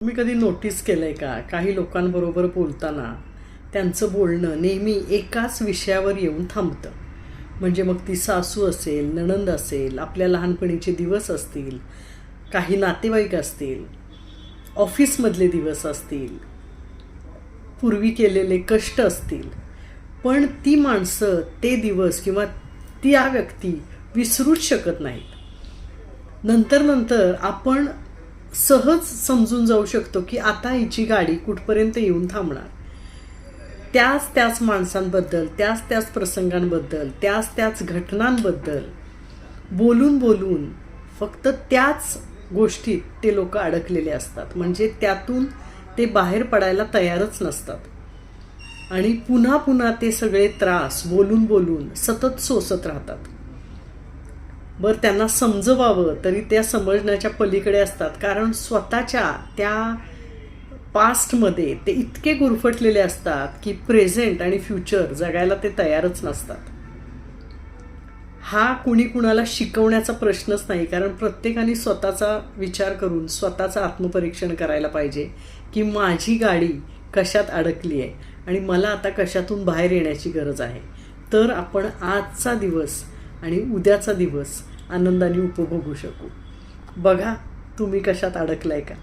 तुम्ही कधी नोटीस केलंय का? काही लोकांबरोबर बोलताना त्यांचं बोलणं नेहमी एकाच विषयावर येऊन थांबतं. म्हणजे मग ती सासू असेल नणंद असेल आपल्या लहानपणीचे दिवस असतील काही नातेवाईक असतील ऑफिसमधले दिवस असतील पूर्वी केलेले कष्ट असतील पण ती माणसं ते दिवस किंवा त्या व्यक्ती विसरूच शकत नाहीत. नंतर नंतर आपण सहज समजून जाऊ शकतो की आता हिची गाडी कुठपर्यंत येऊन थांबणार. त्याच त्याच माणसांबद्दल त्याच त्याच प्रसंगांबद्दल त्याच त्याच घटनांबद्दल बोलून बोलून फक्त त्याच गोष्टीत ते लोक अडकलेले असतात. म्हणजे त्यातून ते बाहेर पडायला तयारच नसतात. आणि पुन्हा पुन्हा ते सगळे त्रास बोलून बोलून सतत सोसत राहतात. बरं त्यांना समजवावं तरी त्या समजण्याच्या पलीकडे असतात. कारण स्वतःच्या त्या पास्टमध्ये ते इतके गुरफटलेले असतात की प्रेझेंट आणि फ्युचर जगायला ते तयारच नसतात. हा कुणी कुणाला शिकवण्याचा प्रश्नच नाही कारण प्रत्येकाने स्वतःचा विचार करून स्वतःचं आत्मपरीक्षण करायला पाहिजे की माझी गाडी कशात अडकली आहे आणि मला आता कशातून बाहेर येण्याची गरज आहे. तर आपण आजचा दिवस आणि उद्याचा दिवस आनंदाने उपभोगू शकू. बघा तुम्ही कशात अडकलाय का?